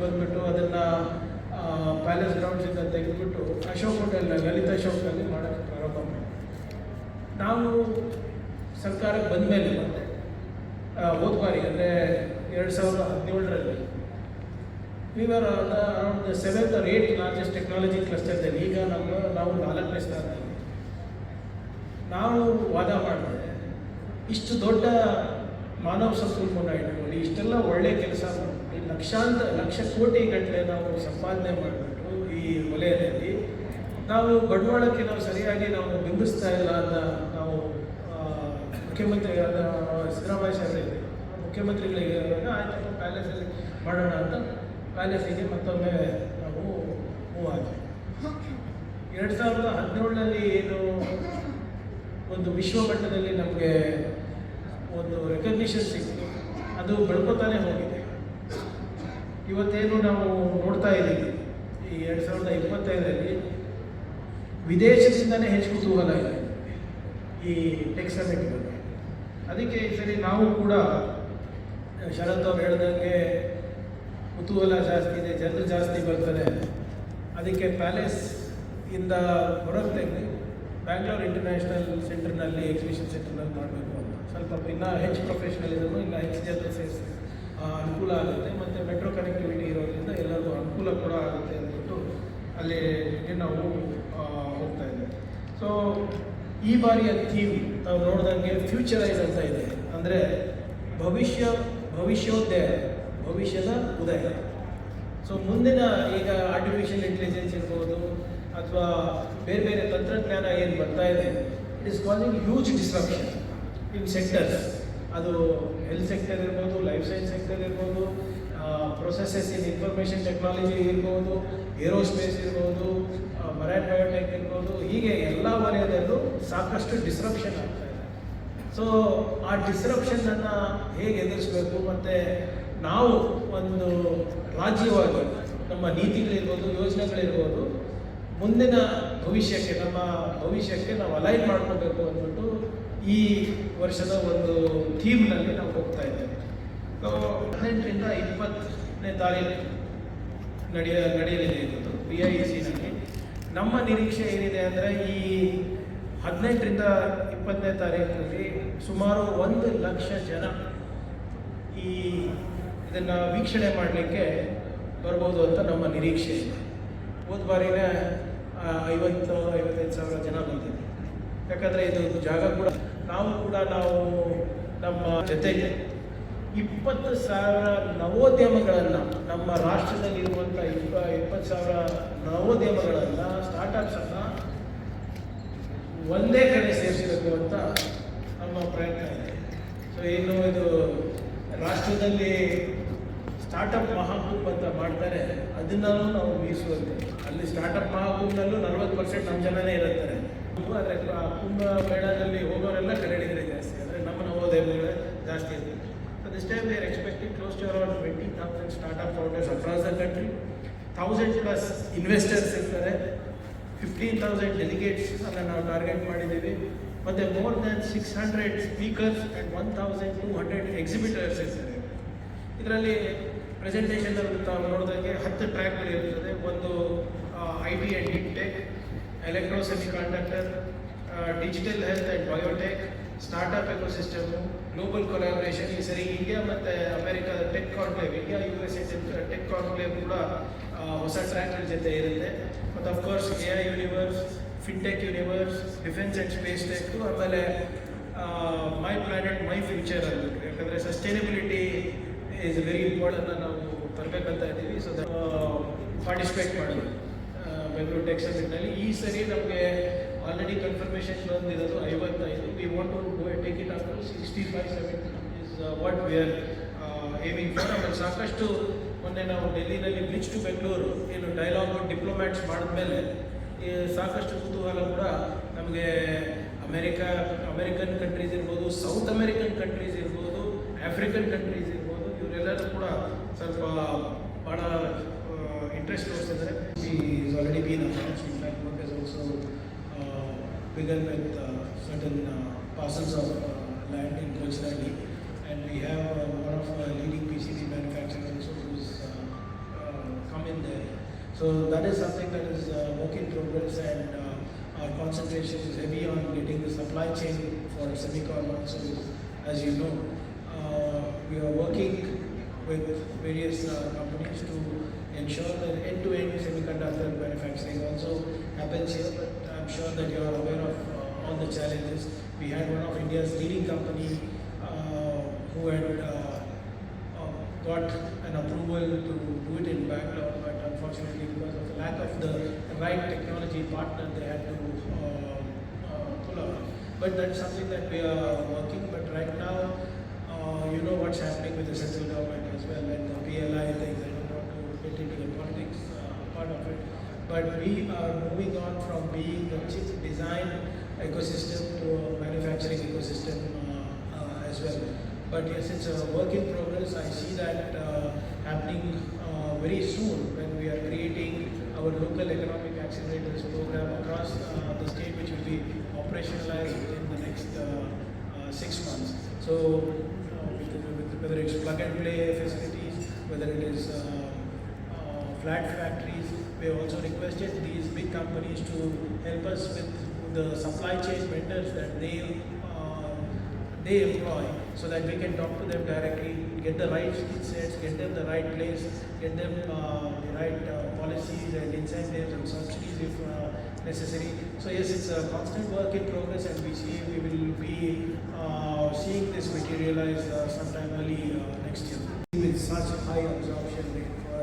ಬಂದ್ಬಿಟ್ಟು ಅದನ್ನ ಪ್ಯಾಲೇಸ್ ಗ್ರೌಂಡ್ಸಿಂದ ತೆಗೆದುಬಿಟ್ಟು ಅಶೋಕ್ ಹೋಟೆಲ್ ಲಲಿತ್ ಅಶೋಕ್ನಲ್ಲಿ ಮಾಡೋಕ್ಕೆ ಪ್ರಾರಂಭ ಮಾಡಿ ನಾವು ಸರ್ಕಾರಕ್ಕೆ ಬಂದ ಮೇಲೆ ಮತ್ತೆ ಹೋದ ಬಾರಿ ಅಂದರೆ ಎರಡು ಸಾವಿರದ ಹದಿನೇಳರಲ್ಲಿ we were around seventh or eight largest technology ಕ್ಲಸ್ಟರ್ದಲ್ಲಿ ಈಗ ನಮ್ಮ, ನಾವು ನಾಲ್ಕನೇ ಸ್ಥಾನದಲ್ಲಿ. ನಾವು ವಾದ ಮಾಡಿದ್ರೆ ಇಷ್ಟು ದೊಡ್ಡ ಮಾನವ ಸಂಪನ್ಮೂಲ ಇಟ್ಕೊಂಡು ಇಷ್ಟೆಲ್ಲ ಒಳ್ಳೆ ಕೆಲಸ ಮಾಡಿ ಲಕ್ಷಾಂತರ ಲಕ್ಷ ಕೋಟಿ ಗಟ್ಟಲೆ ನಾವು ಸಂಪಾದನೆ ಮಾಡಿಬಿಟ್ಟು ಈ ವಲಯದಲ್ಲಿ ನಾವು ಬಂಡವಾಳಕ್ಕೆ ನಾವು ಸರಿಯಾಗಿ ನಾವು ಬಿಂಬಿಸ್ತಾ ಇಲ್ಲ ಅಂತ ನಾವು ಮುಖ್ಯಮಂತ್ರಿಗಳಾದ ಸಿದ್ದರಾಮಯ್ಯ ಸಾಹೇಬರಿಗೆ ಮುಖ್ಯಮಂತ್ರಿಗಳಿಗೆ ಆಯ್ತಪ್ಪ ಪ್ಯಾಲೇಸಲ್ಲಿ ಮಾಡೋಣ ಅಂತ ಪ್ಯಾಲೇಸಿಗೆ ಮತ್ತೊಮ್ಮೆ ನಾವು ಮೂವ್ ಆದ್ವಿ. ಎರಡು ಸಾವಿರದ ಹದಿನೇಳರಲ್ಲಿ ಏನು ಒಂದು ವಿಶ್ವಮಟ್ಟದಲ್ಲಿ ನಮಗೆ ಒಂದು ರೆಕಗ್ನಿಷನ್ ಸಿಕ್ತು. ಅದು ಬೆಳ್ಕೊತಾನೆ ಹೋಗಿದೆ. ಇವತ್ತೇನು ನಾವು ನೋಡ್ತಾ ಇದ್ದೀವಿ. ಈ ಎರಡು ಸಾವಿರದ ಇಪ್ಪತ್ತೈದರಲ್ಲಿ ವಿದೇಶದಿಂದಲೇ ಹೆಚ್ಚು ಕುತೂಹಲ ಇದೆ ಈ ಟೆಕ್ ಬಗ್ಗೆ. ಅದಕ್ಕೆ ಸರಿ ನಾವು ಕೂಡ, ಶರತ್ ಅವ್ರು ಹೇಳ್ದಂಗೆ ಕುತೂಹಲ ಜಾಸ್ತಿ ಇದೆ, ಜನರು ಜಾಸ್ತಿ ಬರ್ತಾರೆ. ಅದಕ್ಕೆ ಪ್ಯಾಲೇಸ್ ಇಂದ ಹೊರಗೆ ತೆಗೆದು ಬ್ಯಾಂಗ್ಳೂರ್ ಇಂಟರ್ನ್ಯಾಷನಲ್ ಸೆಂಟರ್ನಲ್ಲಿ ಎಕ್ಸಿಬಿಷನ್ ಸೆಂಟರ್ನಲ್ಲಿ ಮಾಡಬೇಕು ಅಂತ. ಸ್ವಲ್ಪ ಇನ್ನೂ ಹೆಚ್ಚು ಪ್ರೊಫೆಷನಲಿಸಮು ಇಲ್ಲ ಹೆಚ್ಚು ಜನರು ಸೇರಿಸಿ ಅನುಕೂಲ ಆಗುತ್ತೆ. ಮತ್ತು ಮೆಟ್ರೋ ಕನೆಕ್ಟಿವಿಟಿ ಇರೋದ್ರಿಂದ ಎಲ್ಲರಿಗೂ ಅನುಕೂಲ ಕೂಡ ಆಗುತ್ತೆ ಅಂದ್ಬಿಟ್ಟು ಅಲ್ಲಿ ನಾವು ಹೋಗ್ತಾ ಇದ್ದೇವೆ. ಸೊ ಈ ಬಾರಿಯ ಥೀಮ್ ನಾವು ನೋಡಿದಂಗೆ ಫ್ಯೂಚರೈಸ್ ಅಂತ ಇದೆ. ಅಂದರೆ ಭವಿಷ್ಯ, ಭವಿಷ್ಯೋದಯ, ಭವಿಷ್ಯದ ಉದಯ. ಸೊ ಮುಂದಿನ ಈಗ ಆರ್ಟಿಫಿಷಿಯಲ್ ಇಂಟೆಲಿಜೆನ್ಸ್ ಇರ್ಬೋದು, ಅಥವಾ ಬೇರೆ ಬೇರೆ ತಂತ್ರಜ್ಞಾನ ಏನು ಬರ್ತಾ ಇದೆ it is causing huge disruption in sector ಅದು ಹೆಲ್ತ್ ಸೆಕ್ಟರ್ ಇರ್ಬೋದು ಲೈಫ್ ಸೈನ್ಸ್ ಸೆಕ್ಟರ್ ಇರ್ಬೋದು ಪ್ರೊಸೆಸಸ್ ಇನ್ ಇನ್ಫಾರ್ಮೇಷನ್ ಟೆಕ್ನಾಲಜಿ ಇರ್ಬೋದು ಏರೋಸ್ಪೇಸ್ ಇರ್ಬೋದು ಮರೈನ್ ಬಯೋಟೆಕ್ ಇರ್ಬೋದು, ಹೀಗೆ ಎಲ್ಲ ವಲಯದಲ್ಲೂ ಸಾಕಷ್ಟು ಡಿಸ್ರಪ್ಷನ್ ಆಗ್ತಾ ಇದೆ. ಸೊ ಆ ಡಿಸ್ರಪ್ಷನನ್ನು ಹೇಗೆ ಎದುರಿಸಬೇಕು ಮತ್ತು ನಾವು ಒಂದು ರಾಜ್ಯವಾಗಿ ನಮ್ಮ ನೀತಿಗಳಿರ್ಬೋದು ಯೋಜನೆಗಳಿರ್ಬೋದು ಮುಂದಿನ ಭವಿಷ್ಯಕ್ಕೆ, ನಮ್ಮ ಭವಿಷ್ಯಕ್ಕೆ ನಾವು ಅಲೈನ್ ಮಾಡ್ಕೋಬೇಕು ಅಂದ್ಬಿಟ್ಟು ಈ ವರ್ಷದ ಒಂದು ಥೀಮ್ನಲ್ಲಿ ನಾವು ಹೋಗ್ತಾ ಇದ್ದೇವೆ. ಸೊ ಹದಿನೆಂಟರಿಂದ ಇಪ್ಪತ್ತನೇ ತಾರೀಕು ನಡೆಯ, ನಡೆಯಲಿದೆ ಇವತ್ತು ಪಿ ಐ ಸಿನಲ್ಲಿ ನಮ್ಮ ನಿರೀಕ್ಷೆ ಏನಿದೆ ಅಂದರೆ ಈ ಹದಿನೆಂಟರಿಂದ ಇಪ್ಪತ್ತನೇ ತಾರೀಕಿನಲ್ಲಿ ಸುಮಾರು ಒಂದು ಲಕ್ಷ ಜನ ಈ ಇದನ್ನು ವೀಕ್ಷಣೆ ಮಾಡಲಿಕ್ಕೆ ಬರ್ಬೋದು ಅಂತ ನಮ್ಮ ನಿರೀಕ್ಷೆ ಇದೆ. ಹೋದ ಬಾರಿನೇ ಐವತ್ತು, ಐವತ್ತೈದು ಸಾವಿರ ಜನ ಬಂದಿದೆ ಯಾಕಂದರೆ ಇದು ಜಾಗ ಕೂಡ. ನಾವು ಕೂಡ ನಾವು ನಮ್ಮ ಜೊತೆಗೆ ಇಪ್ಪತ್ತು ಸಾವಿರ ನವೋದ್ಯಮಗಳನ್ನು, ನಮ್ಮ ರಾಷ್ಟ್ರದಲ್ಲಿರುವಂಥ ಇಪ್ಪ, ಇಪ್ಪತ್ತು ಸಾವಿರ ನವೋದ್ಯಮಗಳನ್ನು ಸ್ಟಾರ್ಟಪ್ಸನ್ನು ಒಂದೇ ಕಡೆ ಸೇರಿಸಬೇಕು ಅಂತ ನಮ್ಮ ಪ್ರಯತ್ನ ಇದೆ. ಸೊ ಏನು ಇದು ರಾಷ್ಟ್ರದಲ್ಲಿ ಸ್ಟಾರ್ಟಪ್ ಮಹಾಕುಂಭ ಅಂತ ಮಾಡ್ತಾರೆ ಅದನ್ನೂ ನಾವು ಮೀರಿಸುವಂತೆ. ಅಲ್ಲಿ ಸ್ಟಾರ್ಟಪ್ ಮಹಾಕುಂಭದಲ್ಲೂ ನಲ್ವತ್ತು ಪರ್ಸೆಂಟ್ ನಮ್ಮ ಜನನೇ ಇರುತ್ತಾರೆ. ಕುಂಭ ಮೇಳದಲ್ಲಿ ಹೋಗೋರೆಲ್ಲ ಕನ್ನಡಿಗರೇ ಜಾಸ್ತಿ. ಅಂದರೆ ನಮ್ಮ ನವೋದಯಗಳೇ ಜಾಸ್ತಿ ಇದೆ ಅದು ಇಷ್ಟೇ time we are expecting close to around twenty thousand startup founders across the country thousand plus investors ಇರ್ತಾರೆ. ಫಿಫ್ಟೀನ್ ತೌಸಂಡ್ ಡೆಲಿಗೇಟ್ಸ್ ಅನ್ನು ನಾವು ಟಾರ್ಗೆಟ್ ಮಾಡಿದ್ದೀವಿ. ಮತ್ತು more than six hundred speakers and one thousand two hundred exhibitors ಇರ್ತಾರೆ. ಇದರಲ್ಲಿ presentation ತಾವು ನೋಡಿದಾಗೆ ಹತ್ತು ಟ್ರ್ಯಾಕ್ಗಳಿರ್ತದೆ ಒಂದು I T and deep tech electro semiconductor digital health and biotech startup ecosystem global collaboration ಈ ಸರಿ ಇಂಡಿಯಾ ಮತ್ತು ಅಮೆರಿಕದ tech conclave India U S A tech conclave ಕೂಡ ಹೊಸ ಟ್ರ್ಯಾಕ್ಟರ್ ಜೊತೆ ಇರುತ್ತೆ. ಮತ್ತು of course A I universe fintech universe defence and space tech ಆಮೇಲೆ ಮೈ ಪ್ಲಾನೆಟ್ ಮೈ ಫ್ಯೂಚರ್ ಅಂದ್ಬಿಟ್ಟು ಯಾಕಂದರೆ ಸಸ್ಟೈನಬಿಲಿಟಿ ಈಸ್ ವೆರಿ ಇಂಪಾರ್ಟೆಂಟ್ ನಾವು ಬರಬೇಕಂತ ಇದ್ದೀವಿ. ಸೊ ಪಾರ್ಟಿಸಿಪೇಟ್ ಮಾಡೋದು. ಬೆಂಗಳೂರು ಟೆಕ್ ಸಮಿಟ್ನಲ್ಲಿ ಈ ಸರಿ ನಮಗೆ ಆಲ್ರೆಡಿ ಕನ್ಫರ್ಮೇಷನ್ ಬಂದಿರೋದು ಐವತ್ತೈದು. We want to go take it after sixty five seventy is what we are aiming for ಆಮೇಲೆ ಸಾಕಷ್ಟು ಮೊನ್ನೆ ನಾವು ಡೆಲ್ಲಿನಲ್ಲಿ ಬ್ರಿಚ್ ಟು ಬೆಂಗಳೂರು, ಏನು ಡೈಲಾಗ್ ಡಿಪ್ಲೊಮ್ಯಾಟ್ಸ್ ಮಾಡಿದ್ಮೇಲೆ ಸಾಕಷ್ಟು ಕುತೂಹಲ ಕೂಡ ನಮಗೆ ಅಮೆರಿಕಾ ಅಮೆರಿಕನ್ ಕಂಟ್ರೀಸ್ ಇರ್ಬೋದು ಸೌತ್ ಅಮೆರಿಕನ್ ಕಂಟ್ರೀಸ್ ಇರ್ಬೋದು ಆಫ್ರಿಕನ್ ಕಂಟ್ರೀಸ್ ಇರ್ಬೋದು, ಇವರೆಲ್ಲರೂ ಕೂಡ ಸ್ವಲ್ಪ ಭಾಳ ಇಂಟ್ರೆಸ್ಟ್ ತೋರಿಸಿದ್ದಾರೆ. She has already been announced. In fact, work is also uh, begun with uh, certain uh, parcels of uh, land in Gujarati. And we have uh, one of uh, leading PCB manufacturers who's uh, uh, come in there. So that is something that is uh, work in progress and uh, our concentration is heavy on getting the supply chain for semicon also, as you know. Uh, we are working with various uh, companies to ensure that end-to-end semiconductor manufacturing also happens here, but I'm sure that you are aware of uh, all the challenges. We had one of India's leading company uh, who had uh, uh, got an approval to do it in Bangalore, but unfortunately because of the lack of the right technology partner, they had to uh, uh, pull out. But that's something that we are working, but right now, you know what's happening with the central government as well, and the PLI things, Into the politics uh, part of it. But we are moving on from being a chip design ecosystem to a manufacturing ecosystem uh, uh, as well. But yes, it's a work in progress. I see that happening very soon when we are creating our local economic accelerators program across uh, the state, which will be operationalized within the next uh, uh, six months. So, whether it's plug and play facilities, whether it is factories, we have also requested these big companies to help us with the supply chain vendors that they uh, they employ so that we can talk to them directly, get the right skill sets, get them the right place, get them uh, the right uh, policies and incentives and subsidies if uh, necessary. So yes, it's a constant work in progress and we see we will be uh, seeing this materialize uh, sometime early uh, next year. With such high absorption rate for,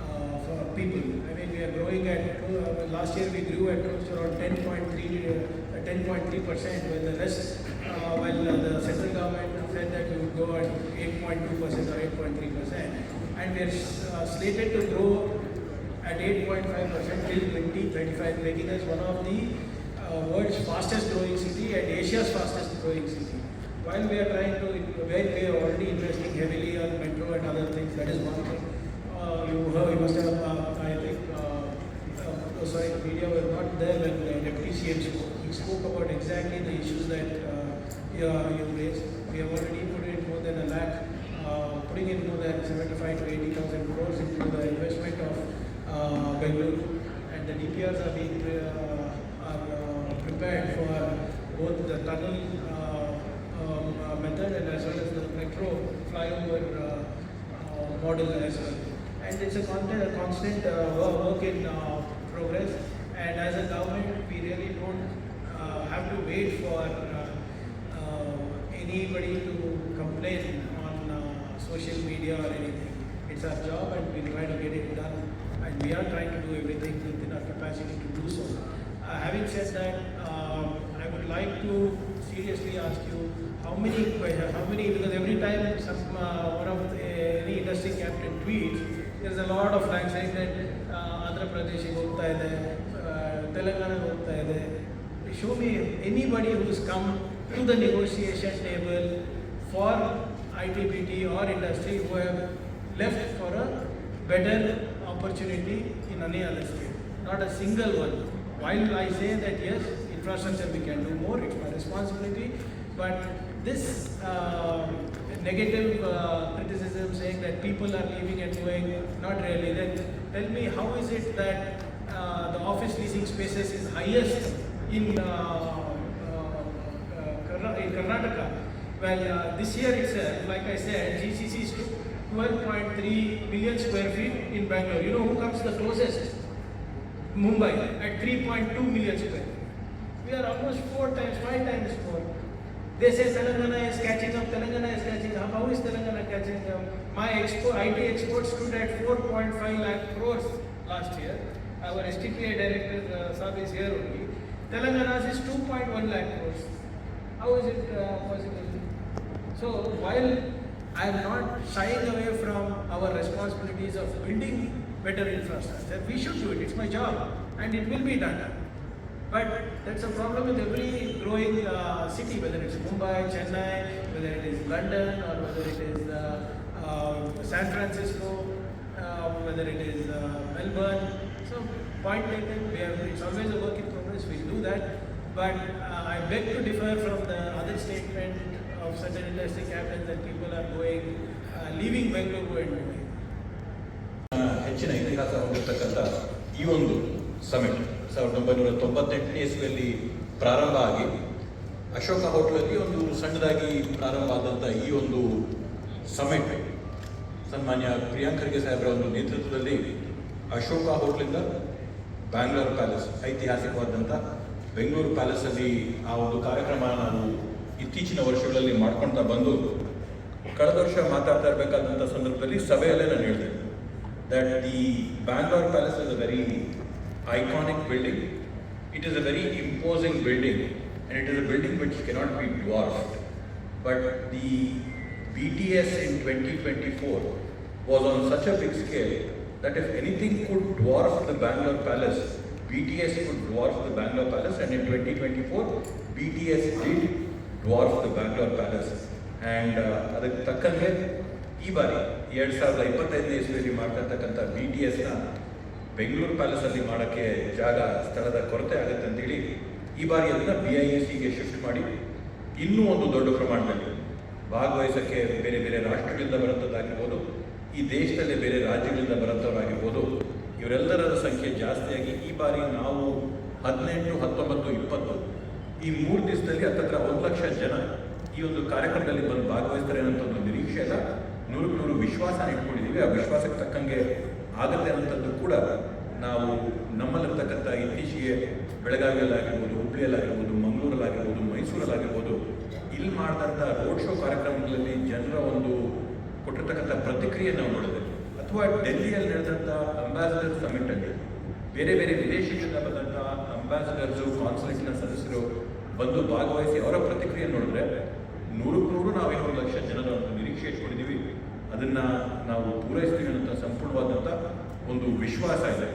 uh, for people. I mean, we are growing at, uh, last year we grew at around 10.3, uh, 10.3 percent, while the rest, uh, while uh, the central government said that we would go at 8.2 percent or 8.3 percent. And we are uh, slated to grow at 8.5 percent till 2035, making us one of the uh, world's fastest growing city and Asia's fastest growing city. While we are trying to, where we are already investing heavily on metro and other things, that is one thing. Uh, you you must have, uh, I think, uh, the media were not there when the deputy CM spoke. He spoke about exactly the issues that uh, you, raised. We have already put in more than a lakh, uh, putting in more than 75 to 80,000 crores into the investment of uh. And the DPRs are being uh, are, uh, prepared for both the tunnel uh, um, uh, method and as well as the metro flyover uh, uh, model as well. And it's a constant, constant uh, work in uh, progress. And as a government, we really don't uh, have to wait for uh, uh, anybody to complain on uh, social media or anything. It's our job and we try to get it done. And we are trying to do everything within our capacity to do so. Having said that, I would like to seriously ask you how many, que- how many, because every time some, uh, one of the, any industry captain tweets, there's a lot of flags saying that uh, Andhra Pradesh ಹೋಗ್ತಾ ಇದೆ ತೆಲಂಗಾಣ ಹೋಗ್ತಾ ಇದೆ show me anybody who's come to the negotiation table for ITBT or industry who have left for a better opportunity in any other state. Not a single one. While I say that yes, infrastructure we can do more, it's my responsibility, but this uh, negative uh, criticism saying that people are leaving and going, not really. Then tell me how is it that uh, the office leasing spaces is highest in, uh, uh, uh, in Karnataka? Well, this year itself, like I said, GCC is 12.3 million square feet in Bangalore. You know who comes the closest? Mumbai at 3.2 million square. We are almost four times, five times more. They say Telangana is catching up, Telangana is catching up. How is Telangana catching up? My expo, IT exports stood at 4.5 lakh crores last year. Our STPI director, uh, Saab is here only. Telangana's is 2.1 lakh crores. How is it uh, possible? So while I am not shying away from our responsibilities of building better infrastructure, we should do it. It's my job, and it will be done. But that's a problem with every growing uh, city, whether it's Mumbai, Chennai, whether it is London, or whether it is uh, uh, San Francisco, uh, whether it is uh, Melbourne. So, point taken, we have, it's always a work in progress, we do that. But uh, I beg to differ from the other statement of certain industry captains that people are going, uh, leaving Bengaluru and moving. H ಹೆಚ್ಚಿನ ಇತಿಹಾಸ ಹೊಂದಿರತಕ್ಕಂಥ ಈ ಒಂದು summit ಸಾವಿರದ ಒಂಬೈನೂರ ತೊಂಬತ್ತೆಂಟನೇ ಇಸ್ವಿಯಲ್ಲಿ ಪ್ರಾರಂಭ ಆಗಿ ಅಶೋಕ ಹೋಟ್ಲಲ್ಲಿ ಒಂದು ಸಣ್ಣದಾಗಿ ಪ್ರಾರಂಭ ಆದಂಥ ಈ ಒಂದು ಸಮಿಟ್ ಸನ್ಮಾನ್ಯ ಪ್ರಿಯಾಂಕ್ ಖರ್ಗೆ ಸಾಹೇಬರ ಒಂದು ನೇತೃತ್ವದಲ್ಲಿ ಅಶೋಕ ಹೋಟ್ಲಿಂದ ಬ್ಯಾಂಗ್ಳೂರ್ ಪ್ಯಾಲೇಸ್ ಐತಿಹಾಸಿಕವಾದಂಥ ಬೆಂಗಳೂರು ಪ್ಯಾಲೇಸಲ್ಲಿ ಆ ಒಂದು ಕಾರ್ಯಕ್ರಮ ನಾನು ಇತ್ತೀಚಿನ ವರ್ಷಗಳಲ್ಲಿ ಮಾಡ್ಕೊಳ್ತಾ ಬಂದು ಕಳೆದ ವರ್ಷ ಮಾತಾಡ್ತಾ ಇರಬೇಕಾದಂಥ ಸಂದರ್ಭದಲ್ಲಿ ಸಭೆಯಲ್ಲೇ ನಾನು ಹೇಳಿದೆ that the Bangalore palace is a very Iconic building it is a very imposing building and it is a building which cannot be dwarfed but the BTS in 2024 was on such a big scale that if anything could dwarf the Bangalore Palace, BTS could dwarf the Bangalore Palace, and in 2024, BTS did dwarf the Bangalore Palace. And uh, ಅದಕ್ಕೆ ತಕ್ಕಂಗೆ ಈ ಬಾರಿ ಎರಡು ಸಾವಿರದ ಇಪ್ಪತ್ತೈದನೇ ಇಸ್ವಿಯಲ್ಲಿ ಮಾಡ್ತಾ ಇರ್ತಕ್ಕಂಥ ಬಿ ಟಿ ಎಸ್ನ ಬೆಂಗಳೂರು ಪ್ಯಾಲೇಸಲ್ಲಿ ಮಾಡೋಕ್ಕೆ ಜಾಗ, ಸ್ಥಳದ ಕೊರತೆ ಆಗುತ್ತೆ ಅಂತೇಳಿ ಈ ಬಾರಿ ಅದನ್ನು ಬಿ ಐ ಎ ಸಿಗೆ ಶಿಫ್ಟ್ ಮಾಡಿ ಇನ್ನೂ ಒಂದು ದೊಡ್ಡ ಪ್ರಮಾಣದಲ್ಲಿ ಭಾಗವಹಿಸೋಕ್ಕೆ ಬೇರೆ ಬೇರೆ ರಾಷ್ಟ್ರಗಳಿಂದ ಬರೋಂಥದ್ದಾಗಿರ್ಬೋದು ಈ ದೇಶದಲ್ಲಿ ಬೇರೆ ರಾಜ್ಯಗಳಿಂದ ಬರುವಂಥವ್ರಾಗಿರ್ಬೋದು, ಇವರೆಲ್ಲರ ಸಂಖ್ಯೆ ಜಾಸ್ತಿಯಾಗಿ ಈ ಬಾರಿ ನಾವು ಹದಿನೆಂಟು, ಹತ್ತೊಂಬತ್ತು, ಇಪ್ಪತ್ತು, ಈ ಮೂರು ದಿವಸದಲ್ಲಿ ಹತ್ತತ್ರ ಒಂದು ಲಕ್ಷ ಜನ ಈ ಒಂದು ಕಾರ್ಯಕ್ರಮದಲ್ಲಿ ಬಂದು ಭಾಗವಹಿಸ್ತಾರೆ ಅನ್ನೋಂಥ ಒಂದು ನಿರೀಕ್ಷೆ ಎಲ್ಲ ನೂರಕ್ಕೆ ನೂರು ವಿಶ್ವಾಸ ಇಟ್ಕೊಂಡಿದ್ದೀವಿ. ಆ ವಿಶ್ವಾಸಕ್ಕೆ ತಕ್ಕಂಗೆ ಆಗುತ್ತೆ ಅನ್ನೋಂಥದ್ದು ಕೂಡ ನಾವು ನಮ್ಮಲ್ಲಿರ್ತಕ್ಕಂಥ ಇತ್ತೀಚೆಗೆ ಬೆಳಗಾವಿಯಲ್ಲಾಗಿರ್ಬೋದು, ಹುಬ್ಳಿಯಲ್ಲಾಗಿರ್ಬೋದು, ಮಂಗಳೂರಲ್ಲಾಗಿರ್ಬೋದು, ಮೈಸೂರಲ್ಲಾಗಿರ್ಬೋದು, ಇಲ್ಲಿ ಮಾಡಿದಂಥ ರೋಡ್ ಶೋ ಕಾರ್ಯಕ್ರಮಗಳಲ್ಲಿ ಜನರ ಒಂದು ಕೊಟ್ಟಿರ್ತಕ್ಕಂಥ ಪ್ರತಿಕ್ರಿಯೆ ನಾವು ನೋಡಿದೆ ಅಥವಾ ಡೆಲ್ಲಿಯಲ್ಲಿ ನಡೆದಂಥ ಅಂಬಾಸಿಡರ್ ಸಮಿಟಲ್ಲಿ ಬೇರೆ ಬೇರೆ ವಿದೇಶಗಳಿಂದ ಬಂದಂಥ ಅಂಬಾಸಿಡರ್ಸು ಕಾನ್ಸುಲೇಟ್ನ ಸದಸ್ಯರು ಬಂದು ಭಾಗವಹಿಸಿ ಅವರ ಪ್ರತಿಕ್ರಿಯೆ ನೋಡಿದ್ರೆ ನೂರಕ್ಕೆ ನೂರು ನಾವು ಒಂದು ಲಕ್ಷ ಜನರ ಒಂದು ನಿರೀಕ್ಷೆ ಇಟ್ಕೊಂಡಿದ್ದೀವಿ. ಅದನ್ನು ನಾವು ಪೂರೈಸ್ತೀವಿ ಅನ್ನೋಂಥ ಸಂಪೂರ್ಣವಾದಂಥ ಒಂದು ವಿಶ್ವಾಸ ಇದೆ.